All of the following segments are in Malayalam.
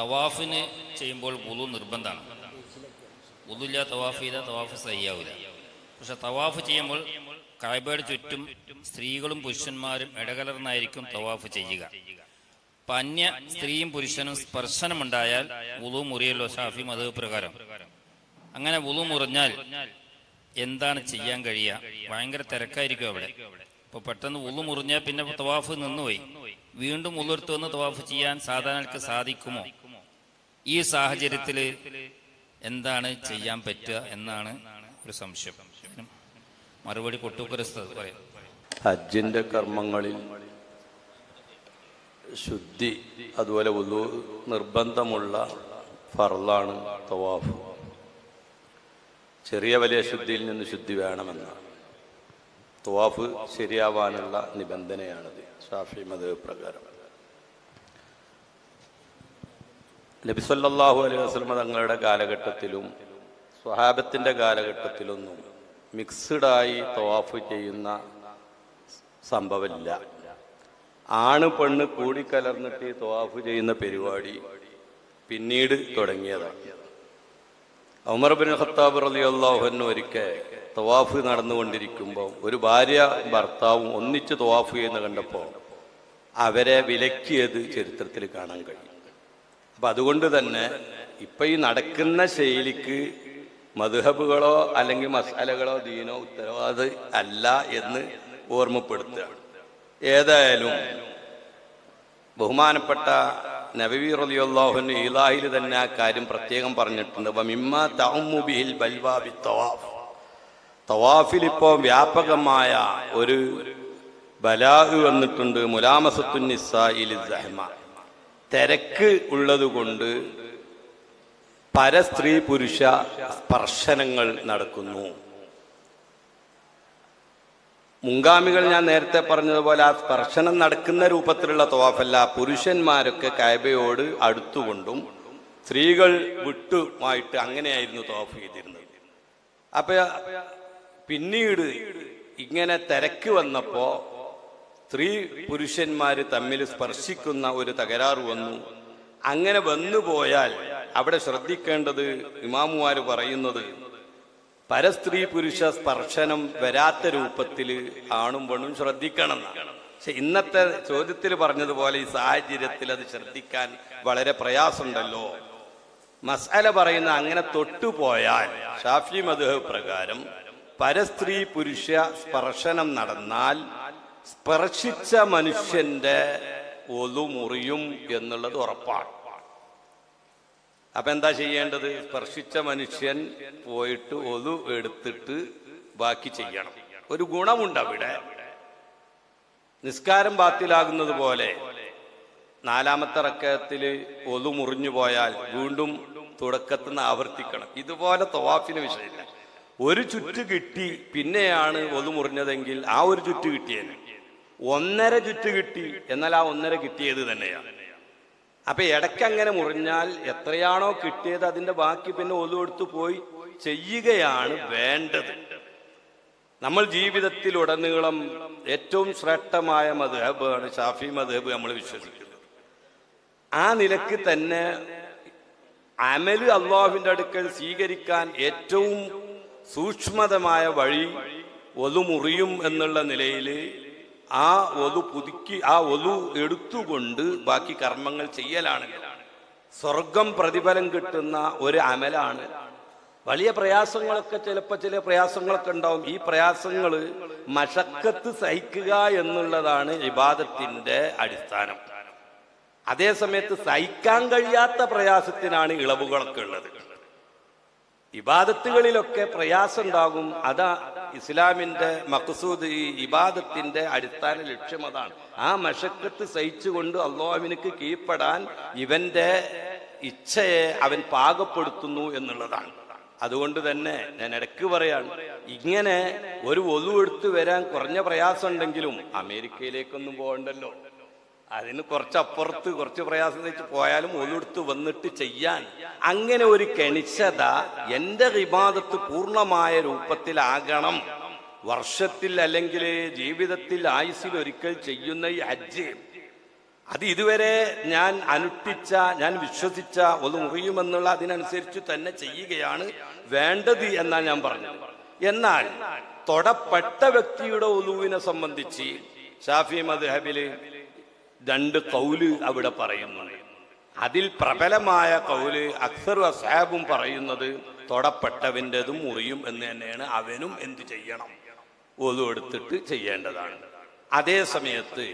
തവാഫിന് ചെയ്യുമ്പോൾ വുളു നിർബന്ധമാണ്. വുളുല്ല തവാഫ് ചെയ്താൽ തവാഫ് സഹിയാവില്ല പക്ഷെ തവാഫ് ചെയ്യുമ്പോൾ കായ്ബയുടെ ചുറ്റും സ്ത്രീകളും പുരുഷന്മാരും ഇടകലർന്നായിരിക്കും തവാഫ് ചെയ്യുക. അപ്പൊ അന്യ സ്ത്രീയും പുരുഷനും സ്പർശനമുണ്ടായാൽ ഉളു മുറിയല്ലോ ഷാഫി മത പ്രകാരം. അങ്ങനെ ഉളു മുറിഞ്ഞാൽ എന്താണ് ചെയ്യാൻ കഴിയുക? ഭയങ്കര തിരക്കായിരിക്കും അവിടെ. ഇപ്പൊ പെട്ടെന്ന് ഉളു മുറിഞ്ഞാൽ പിന്നെ തവാഫ് നിന്നുപോയി. വീണ്ടും ഉള്ളെടുത്ത് വന്ന് തവാഫ് ചെയ്യാൻ സാധാരണക്ക് സാധിക്കുമോ? ഈ സാഹചര്യത്തിൽ എന്താണ് ചെയ്യാൻ പറ്റുക എന്നാണ് ഒരു സംശയം. മറുപടി കൊട്ടുക്കുരസ്ഥ പറയാം. ഹജ്ജിന്റെ കർമ്മങ്ങളിൽ ശുദ്ധി അതുപോലെ ഉദു നിർബന്ധമുള്ള ഫർലാണ് തവാഫ്. ചെറിയ വലിയ ശുദ്ധിയിൽ നിന്ന് ശുദ്ധി വേണമെന്ന തവാഫ് ശരിയാവാനുള്ള നിബന്ധനയാണത്. ഷാഫി മത പ്രകാരം. നബിസല്ലാഹു അലൈഹി വസ്ലമ തങ്ങളുടെ കാലഘട്ടത്തിലും സ്വഹാബത്തിന്റെ കാലഘട്ടത്തിലൊന്നും മിക്സഡായി തവാഫ് ചെയ്യുന്ന സംഭവമില്ല. ആണ് പെണ്ണ് കൂടിക്കലർന്നിട്ട് ഈ തവാഫ് ചെയ്യുന്ന പരിപാടി പിന്നീട് തുടങ്ങിയതാണ്. ഉമർ ബിൻ ഖത്താബ് റലി അള്ളാഹുവിന് ഒരിക്കൽ തവാഫ് നടന്നുകൊണ്ടിരിക്കുമ്പോൾ ഒരു ഭാര്യ ഭർത്താവും ഒന്നിച്ച് തവാഫ് ചെയ്യുന്ന കണ്ടപ്പോൾ അവരെ വിലക്കിയത് ചരിത്രത്തിൽ കാണാൻ കഴിയും. അപ്പൊ അതുകൊണ്ട് തന്നെ ഇപ്പൊ ഈ നടക്കുന്ന ശൈലിക്ക് മധുഹബുകളോ അല്ലെങ്കിൽ മസാലകളോ ദീനോ ഉത്തരവാദ അല്ല എന്ന് ഓർമ്മപ്പെടുത്തുക. ഏതായാലും ബഹുമാനപ്പെട്ട നബവി റലിയുള്ളാഹുന് ഇലാഹിൽ തന്നെ ആ കാര്യം പ്രത്യേകം പറഞ്ഞിട്ടുണ്ട്. മിമ്മ തൗമുബിഹിൽ ബൽവാബി തവാഫ്. തവാഫിൽ ഇപ്പോൾ വ്യാപകമായ ഒരു ബലാഹ് വന്നിട്ടുണ്ട് മുലാമസത്തുൻ ഇലി സഹമ തിരക്ക് ഉള്ളതുകൊണ്ട് പര പരസ്ത്രീ പുരുഷ സ്പർശനങ്ങൾ നടക്കുന്നു. മുങ്കാമികൾ ഞാൻ നേരത്തെ പറഞ്ഞതുപോലെ ആ സ്പർശനം നടക്കുന്ന രൂപത്തിലുള്ള തോഫല്ല പുരുഷന്മാരൊക്കെ കായബയോട് അടുത്തുകൊണ്ടും സ്ത്രീകൾ വിട്ടുമായിട്ട് അങ്ങനെയായിരുന്നു തോഫ് ചെയ്തിരുന്നത്. അപ്പൊ പിന്നീട് ഇങ്ങനെ തിരക്ക് വന്നപ്പോ സ്ത്രീ പുരുഷന്മാര് തമ്മിൽ സ്പർശിക്കുന്ന ഒരു തകരാറ് വന്നു അങ്ങനെ വന്നു പോയാൽ അവിടെ ശ്രദ്ധിക്കേണ്ടത് ഇമാമുമാര് പറയുന്നത് പരസ്ത്രീ പുരുഷ സ്പർശനം വരാത്ത രൂപത്തിൽ ആണും പെണ്ണും ശ്രദ്ധിക്കണം. പക്ഷെ ഇന്നത്തെ ചോദ്യത്തിൽ പറഞ്ഞതുപോലെ ഈ സാഹചര്യത്തിൽ അത് ശ്രദ്ധിക്കാൻ വളരെ പ്രയാസമുണ്ടല്ലോ മസാല പറയുന്ന അങ്ങനെ തൊട്ടുപോയാൽ ഷാഫി മധുഹ് പ്രകാരം പരസ്ത്രീ പുരുഷ സ്പർശനം നടന്നാൽ സ്പർശിച്ച മനുഷ്യന്റെ ഒതു മുറിയും എന്നുള്ളത് ഉറപ്പാണ്. അപ്പൊ എന്താ ചെയ്യേണ്ടത്? സ്പർശിച്ച മനുഷ്യൻ പോയിട്ട് ഒതു എടുത്തിട്ട് ബാക്കി ചെയ്യണം. ഒരു ഗുണമുണ്ട് അവിടെ. നിസ്കാരം ബാത്തിലാകുന്നത് പോലെ നാലാമത്തെ റക്കത്തിൽ ഒതു മുറിഞ്ഞു പോയാൽ വീണ്ടും തുടക്കത്തുനിന്ന് ആവർത്തിക്കണം. ഇതുപോലെ തവാഫിന് വിഷയമില്ല. ഒരു ചുറ്റ് കിട്ടി പിന്നെയാണ് ഒതു മുറിഞ്ഞതെങ്കിൽ ആ ഒരു ചുറ്റ് കിട്ടിയേനെ. ഒന്നര ചുറ്റ് കിട്ടി എന്നാൽ ആ ഒന്നര കിട്ടിയത് തന്നെയാണ്. അപ്പൊ ഇടയ്ക്ക് അങ്ങനെ മുറിഞ്ഞാൽ എത്രയാണോ കിട്ടിയത് അതിന്റെ ബാക്കി പിന്നെ ഒതു എടുത്തു പോയി ചെയ്യുകയാണ് വേണ്ടത്. നമ്മൾ ജീവിതത്തിൽ ഉടനീളം ഏറ്റവും ശ്രേഷ്ഠമായ മധുഹബാണ് ഷാഫി മധുഹബ് നമ്മൾ വിശ്വസിക്കുന്നത്. ആ നിലയ്ക്ക് തന്നെ അമൽ അള്ളാഹുവിന്റെ അടുക്കൽ സ്വീകരിക്കാൻ ഏറ്റവും സൂക്ഷ്മതമായ വഴി ഒതു മുറിയും എന്നുള്ള നിലയിൽ ആ ഒതു പുതുക്കി ആ ഒതു എടുത്തുകൊണ്ട് ബാക്കി കർമ്മങ്ങൾ ചെയ്യലാണ്. സ്വർഗം പ്രതിഫലം കിട്ടുന്ന ഒരു അമലാണ്. വലിയ പ്രയാസങ്ങളൊക്കെ ചിലപ്പോൾ ചില പ്രയാസങ്ങളൊക്കെ ഉണ്ടാവും. ഈ പ്രയാസങ്ങൾ മഷക്കത്ത് സഹിക്കുക എന്നുള്ളതാണ് ഇബാദത്തിന്റെ അടിസ്ഥാനം. അതേസമയത്ത് സഹിക്കാൻ കഴിയാത്ത പ്രയാസത്തിനാണ് ഇളവുകളൊക്കെ ഉള്ളത്. ഇബാദത്തുകളിലൊക്കെ പ്രയാസം ഉണ്ടാകും അതാ ഇസ്ലാമിന്റെ മഖസൂദ് ഈ ഇബാദത്തിന്റെ അടിസ്ഥാന ലക്ഷ്യം അതാണ്. ആ മഷക്കത്ത് സഹിച്ചുകൊണ്ട് അള്ളാഹുവിനക്ക് കീഴ്പ്പെടാൻ ഇവന്റെ ഇച്ഛയെ അവൻ പാകപ്പെടുത്തുന്നു എന്നുള്ളതാണ്. അതുകൊണ്ട് തന്നെ ഞാൻ ഇടയ്ക്ക് പറയാണ് ഇങ്ങനെ ഒരു ഒതു എടുത്തു വരാൻ കുറഞ്ഞ പ്രയാസം ഉണ്ടെങ്കിലും അമേരിക്കയിലേക്കൊന്നും പോകണ്ടല്ലോ. അതിന് കുറച്ചപ്പുറത്ത് കുറച്ച് പ്രയാസം വെച്ച് പോയാലും ഒന്നെടുത്ത് വന്നിട്ട് ചെയ്യാൻ. അങ്ങനെ ഒരു കെണിച്ചത എന്റെ വിവാദത്ത് പൂർണമായ രൂപത്തിലാകണം. വർഷത്തിൽ അല്ലെങ്കിൽ ജീവിതത്തിൽ ആയുസിൽ ഒരിക്കൽ ചെയ്യുന്ന ഈ ഹജ്ജ്. അത് ഇതുവരെ ഞാൻ അനുഷ്ഠിച്ച ഞാൻ വിശ്വസിച്ച ഒന്ന് മുറിയുമെന്നുള്ള അതിനനുസരിച്ച് തന്നെ ചെയ്യുകയാണ് വേണ്ടത് എന്നാണ് ഞാൻ പറഞ്ഞത്. എന്നാൽ തൊടപ്പെട്ട വ്യക്തിയുടെ ഒലുവിനെ സംബന്ധിച്ച് ഷാഫി മദ്ഹബിൽ രണ്ട് കൗൽ അവിടെ പറയുന്നുണ്ട് അതിൽ പ്രബലമായ കൗൽ അക്സർ അസാബും പറയുന്നത് തൊടപ്പെട്ടവന്റെതും മുറിയും എന്ന് തന്നെയാണ് അവനും എന്ത് ചെയ്യണം? ഒതു എടുത്തിട്ട് ചെയ്യേണ്ടതാണ്. അതേ സമയത്ത്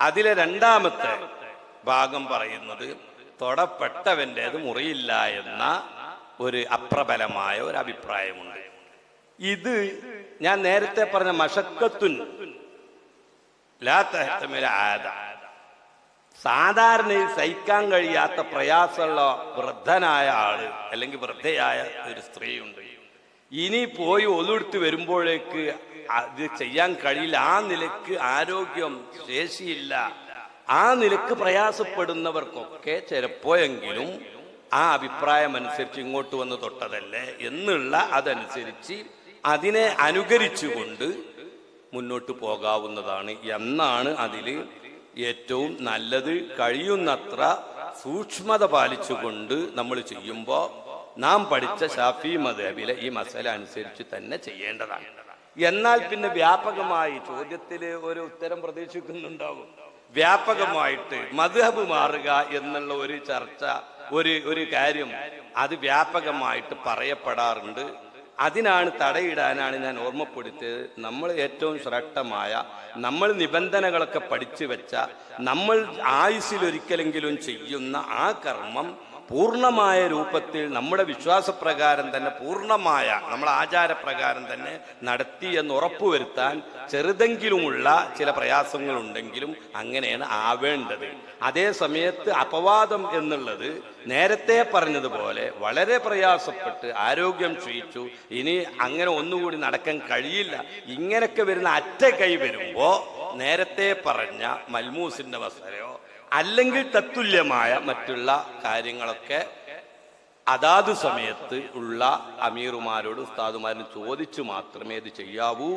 അതിലെ രണ്ടാമത്തെ ഭാഗം പറയുന്നത് തൊടപ്പെട്ടവന്റെത് മുറിയില്ല എന്ന ഒരു അപ്രബലമായ ഒരു അഭിപ്രായമുണ്ട്. ഇത് ഞാൻ നേരത്തെ പറഞ്ഞ മഷക്കത്തുൻ ആദ സാധാരണയിൽ സഹിക്കാൻ കഴിയാത്ത പ്രയാസമുള്ള വൃദ്ധനായ ആൾ അല്ലെങ്കിൽ വൃദ്ധയായ ഒരു സ്ത്രീയുണ്ട്. ഇനി പോയി ഒതുടുത്ത് വരുമ്പോഴേക്ക് അത് ചെയ്യാൻ കഴിയില്ല. ആ നിലയ്ക്ക് ആരോഗ്യം ശേഷിയില്ല. ആ നിലയ്ക്ക് പ്രയാസപ്പെടുന്നവർക്കൊക്കെ ചിലപ്പോയെങ്കിലും ആ അഭിപ്രായം അനുസരിച്ച് ഇങ്ങോട്ട് വന്ന് തൊട്ടതല്ലേ എന്നുള്ള അതനുസരിച്ച് അതിനെ അനുകരിച്ചുകൊണ്ട് മുന്നോട്ട് പോകാവുന്നതാണ് എന്നാണ് അതിൽ ഏറ്റവും നല്ലത്. കഴിയുന്നത്ര സൂക്ഷ്മത പാലിച്ചുകൊണ്ട് നമ്മൾ ചെയ്യുമ്പോൾ നാം പഠിച്ച ഷാഫി മദേബിലെ ഈ മസല അനുസരിച്ച് തന്നെ ചെയ്യേണ്ടതാണ്. എന്നാൽ പിന്നെ വ്യാപകമായി ചോദ്യത്തിൽ ഒരു ഉത്തരം പ്രതീക്ഷിക്കുന്നുണ്ടാവും. വ്യാപകമായിട്ട് മധുഹബ് മാറുക എന്നുള്ള ഒരു ചർച്ച ഒരു ഒരു കാര്യം അത് വ്യാപകമായിട്ട് പറയപ്പെടാറുണ്ട്. അതിനാണ് തടയിടാനാണ് ഞാൻ ഓർമ്മപ്പെടുത്തിയത്. നമ്മൾ ഏറ്റവും ശ്രേഷ്ഠമായ നമ്മൾ നിബന്ധനകളൊക്കെ പഠിച്ചു വെച്ച നമ്മൾ ആയുസ്സിലൊരിക്കലെങ്കിലും ചെയ്യുന്ന ആ കർമ്മം പൂർണമായ രൂപത്തിൽ നമ്മുടെ വിശ്വാസപ്രകാരം തന്നെ പൂർണമായ നമ്മുടെ ആചാരപ്രകാരം തന്നെ നടത്തി എന്ന് ഉറപ്പുവരുത്താൻ ചെറുതെങ്കിലുമുള്ള ചില പ്രയാസങ്ങളുണ്ടെങ്കിലും അങ്ങനെയാണ് ആവേണ്ടത്. അതേ സമയത്ത് അപവാദം എന്നുള്ളത് നേരത്തെ പറഞ്ഞതുപോലെ വളരെ പ്രയാസപ്പെട്ട് ആരോഗ്യം ക്ഷയിച്ചു. ഇനി അങ്ങനെ ഒന്നുകൂടി നടക്കാൻ കഴിയില്ല. ഇങ്ങനെയൊക്കെ വരുന്ന അറ്റ കൈ വരുമ്പോ നേരത്തെ പറഞ്ഞ മൽമൂസിന്റെ വസ്ത്രയോ അല്ലെങ്കിൽ തത്തുല്യമായ മറ്റുള്ള കാര്യങ്ങളൊക്കെ അതാത് സമയത്ത് ഉള്ള അമീറുമാരോടും ഉസ്താദുമാരും ചോദിച്ചു മാത്രമേ ഇത് ചെയ്യാവൂ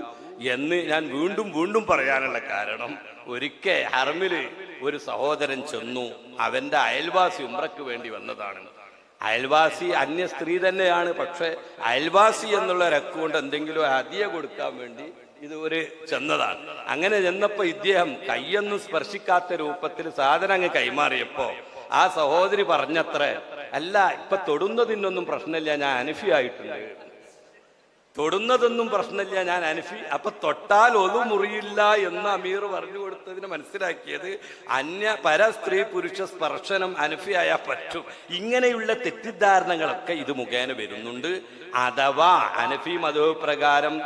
എന്ന് ഞാൻ വീണ്ടും വീണ്ടും പറയാനുള്ള കാരണം ഒരിക്കൽ ഹർമിൽ ഒരു സഹോദരൻ ചെന്നു അവന്റെ അയൽവാസി ഉമ്രക്ക് വേണ്ടി വന്നതാണ്. അയൽവാസി അന്യ സ്ത്രീ തന്നെയാണ് പക്ഷെ അയൽവാസി എന്നുള്ള രക്കുകൊണ്ട് എന്തെങ്കിലും അതിയെ കൊടുക്കാൻ വേണ്ടി ഇത് ഒരു ചെന്നതാണ്. അങ്ങനെ ചെന്നപ്പോൾ ഇദ്ദേഹം കൈയൊന്നും സ്പർശിക്കാത്ത രൂപത്തിൽ സാധനം അങ്ങ് കൈമാറിയപ്പോ ആ സഹോദരി പറഞ്ഞത്ര അല്ല ഇപ്പൊ തൊടുന്നതിനൊന്നും പ്രശ്നമില്ല ഞാൻ അനഫി ആയിട്ടുണ്ട്. തൊടുന്നതൊന്നും പ്രശ്നമില്ല ഞാൻ അനഫി അപ്പൊ തൊട്ടാൽ ഒതു മുറിയില്ല എന്ന് അമീർ പറഞ്ഞു കൊടുത്തതിന് മനസ്സിലാക്കിയത് അന്യ പര സ്ത്രീ പുരുഷ സ്പർശനം അനഫിയായാൽ പറ്റും. ഇങ്ങനെയുള്ള തെറ്റിദ്ധാരണകളൊക്കെ ഇത് മുഖേന വരുന്നുണ്ട്. അഥവാ അനഫി മതവ് പ്രകാരം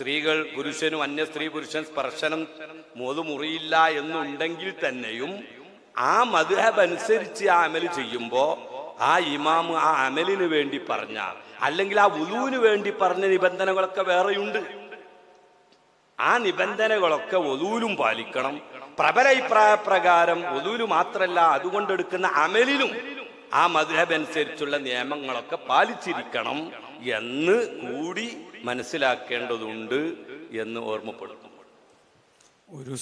സ്ത്രീകൾ പുരുഷനും അന്യ സ്ത്രീ പുരുഷൻ സ്പർശനം മുറിയില്ല എന്നുണ്ടെങ്കിൽ തന്നെയും ആ മധുഹബ് അനുസരിച്ച് ആ അമൽ ചെയ്യുമ്പോ ആ ഇമാമ് ആ അമലിന് വേണ്ടി പറഞ്ഞ അല്ലെങ്കിൽ ആ ഉലുവിന് വേണ്ടി പറഞ്ഞ നിബന്ധനകളൊക്കെ വേറെയുണ്ട്. ആ നിബന്ധനകളൊക്കെ ഒലൂലും പാലിക്കണം. പ്രബല അഭിപ്രായ പ്രകാരം ഒലൂൽ മാത്രല്ല അതുകൊണ്ടെടുക്കുന്ന അമലിലും ആ മധുഹബ് അനുസരിച്ചുള്ള നിയമങ്ങളൊക്കെ പാലിച്ചിരിക്കണം. എന്ന് കൂടി മനസ്സിലാക്കേണ്ടതുണ്ട് എന്ന് ഓർമ്മപ്പെടുത്തുമ്പോൾ ഒരു